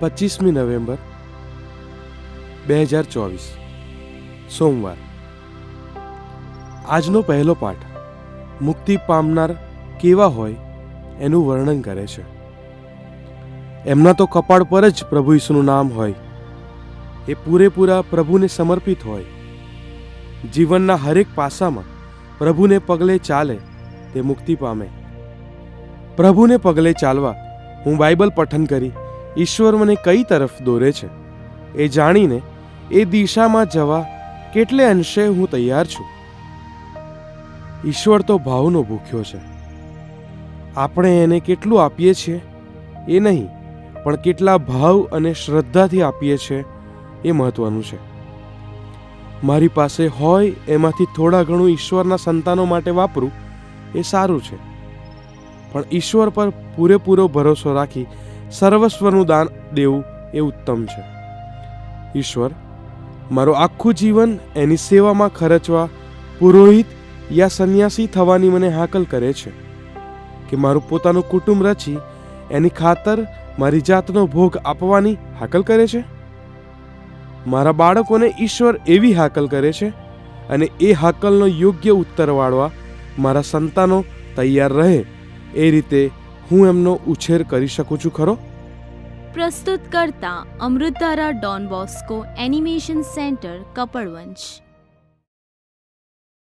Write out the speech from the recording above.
પચીસમી November બે હજાર ચોવીસ, સોમવાર. આજનો પહેલો પાઠ, મુક્તિ પામનાર કેવા હોય એનું વર્ણન કરે છે. એમના તો કપાળ પર જ પ્રભુ ઈસુનું નામ હોય. એ પૂરેપૂરા પ્રભુને સમર્પિત હોય. જીવનના હરેક પાસામાં પ્રભુને પગલે ચાલે તે મુક્તિ પામે. પ્રભુને પગલે ચાલવા હું બાઇબલ પઠન કરી ઈશ્વર મને કઈ તરફ દોરે છે? એ જાણીને એ દિશામાં જવા કેટલે અંશે હું તૈયાર છું? ઈશ્વર તો ભાવનો ભૂખ્યો છે. આપણે એને કેટલું આપીએ છીએ? એ નહીં, પણ કેટલા ભાવ અને શ્રદ્ધાથી આપીએ છીએ એ મહત્વનું છે. મારી પાસે હોય એમાંથી થોડા ઘણું ઈશ્વરના સંતાનો માટે વાપરું એ સારું છે. પણ ઈશ્વર પર પૂરેપૂરો ભરોસો રાખી સર્વસ્વનું દાન દેવું એ ઉત્તમ છે. ઈશ્વર, મારું આખું જીવન એની સેવામાં ખર્ચવા, પુરોહિત યા સંન્યાસી થવાની મને હાકલ કરે છે કે મારું પોતાનું કુટુંબ રચી એની ખાતર મારી જાતનો ભોગ આપવાની હાકલ કરે છે? મારા બાળકોને ઈશ્વર એવી હાકલ કરે છે અને એ હાકલનો યોગ્ય ઉત્તર વાળવા મારા સંતાનો તૈયાર રહે એ રીતે હું એમનો ઉછેર કરી શકું છું, ખરો? પ્રસ્તુત કરતા અમૃતારા Don Bosco animation centre, Kapadvanj.